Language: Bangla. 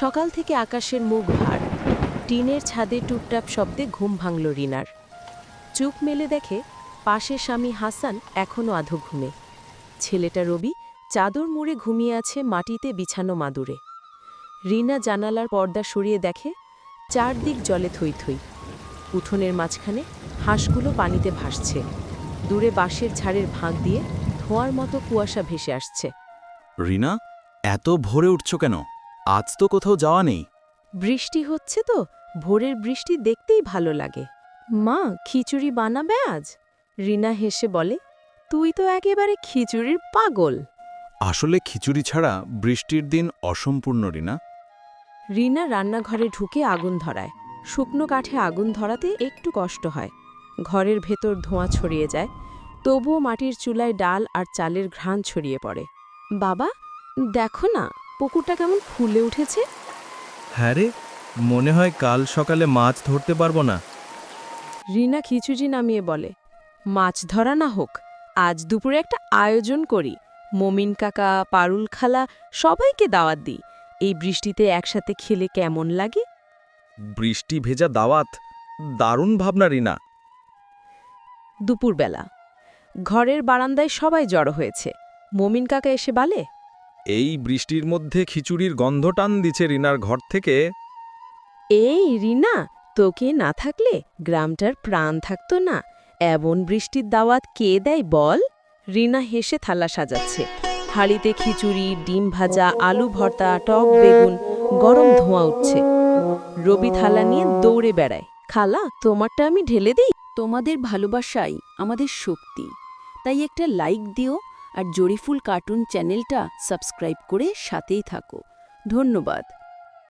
সকাল থেকে আকাশের মুখ ভার। টিনের ছাদে টুপটাপ শব্দে ঘুম ভাঙল রিনার। চুপ মেলে দেখে পাশের স্বামী হাসান এখনও আধো ঘুমে। ছেলেটা রবি চাদর মুড়ে ঘুমিয়ে আছে মাটিতে বিছানো মাদুরে। রিনা জানালার পর্দা সরিয়ে দেখে চারদিক জলে থই থই। উঠোনের মাঝখানে হাঁসগুলো পানিতে ভাসছে। দূরে বাঁশের ঝাড়ের ভাঁক দিয়ে ধোঁয়ার মতো কুয়াশা ভেসে আসছে। রিনা, এত ভোরে উঠছ কেন? আজ তো কোথাও যাওয়া নেই। বৃষ্টি হচ্ছে তো ভোরের বৃষ্টি দেখতেই ভালো লাগে। মা খিচুড়ি বানাবে আজ? রিনা হেসে বলে তুই তো একেবারে খিচুড়ির পাগল। আসলে খিচুড়ি ছাড়া বৃষ্টির দিন অসম্পূর্ণ রিনা। রিনা রান্নাঘরে ঢুকে আগুন ধরায়। শুকনো কাঠে আগুন ধরাতে একটু কষ্ট হয়। ঘরের ভেতর ধোঁয়া ছড়িয়ে যায়। তবুও মাটির চুলায় ডাল আর চালের ঘ্রাণ ছড়িয়ে পড়ে। বাবা দেখো না পুকুরটা কেমন ফুলে উঠেছে? হ্যাঁ রে মনে হয় কাল সকালে মাছ ধরতে পারব না। রিনা খিচুড়ি নামিয়ে বলে মাছ ধরা না হোক আজ দুপুরে একটা আয়োজন করি। মমিন কাকা পারুল খালা সবাইকে দাওয়াত দিই। এই বৃষ্টিতে একসাথে খেলে কেমন লাগে? বৃষ্টি ভেজা দাওয়াত? দারুণ ভাবনা রিনা। দুপুরবেলা। ঘরের বারান্দায় সবাই জড়ো হয়েছে। মমিন কাকা এসে বলে এই বৃষ্টির মধ্যে খিচুড়ির গন্ধ টান দিছে রিনার ঘর থেকে। এই রিনা তোকে না থাকলে গ্রামটার প্রাণ থাকতো না। এমন বৃষ্টির দাওয়াত কে দেয় বল? রিনা হেসে থালা সাজাচ্ছে। হাড়িতে খিচুড়ি ডিম ভাজা আলু ভর্তা টক বেগুন গরম ধোঁয়া উঠছে। রবি থালা নিয়ে দৌড়ে বেড়ায়। খালা তোমারটা আমি ঢেলে দিই? তোমাদের ভালোবাসাই আমাদের শক্তি। তাই একটা লাইক দিও আর জরিফুল কার্টুন চ্যানেলটা সাবস্ক্রাইব করে সাথেই থাকো। ধন্যবাদ।